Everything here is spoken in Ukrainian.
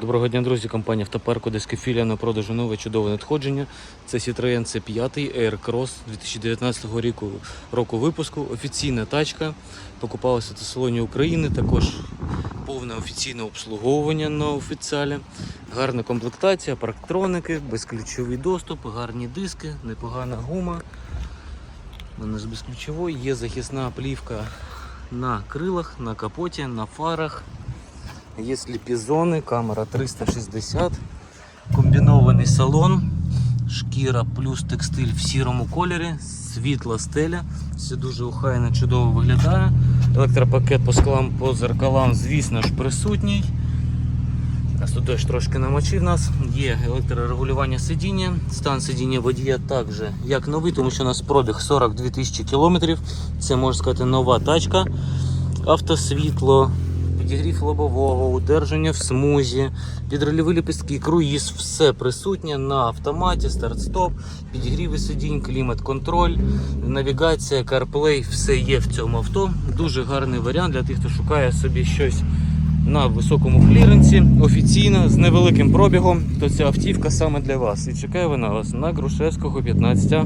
Доброго дня, друзі. Компанія Автопарк Одеська філія на продажу нове чудове надходження. Це Citroen C5 Air Cross 2019 року, року випуску. Офіційна тачка. Покупалася в салоні України. Також повне офіційне обслуговування на офіціалі. Гарна комплектація, парктроники, безключовий доступ, гарні диски, непогана гума. Вона ж безключової. Є захисна плівка на крилах, на капоті, на фарах. Є сліпізони, камера 360, комбінований салон, шкіра плюс текстиль в сірому кольорі, світла стеля, все дуже охайно, чудово виглядає. Електропакет по склам, по зеркалам, звісно ж, присутній. Тут теж трошки намочив нас. Є електрорегулювання сидіння. Стан сидіння водія також як новий, тому що у нас пробіг 42 тисячі кілометрів. Це можна сказати нова тачка. Автосвітло, підігрів лобового, удержання в смузі, підрольові ліпістки, круїз, все присутнє на автоматі, старт-стоп, підігріви сидінь, клімат-контроль, навігація, CarPlay, все є в цьому авто. Дуже гарний варіант для тих, хто шукає собі щось на високому кліренсі, офіційно, з невеликим пробігом, то ця автівка саме для вас. І чекає вона вас на Грушевського 15.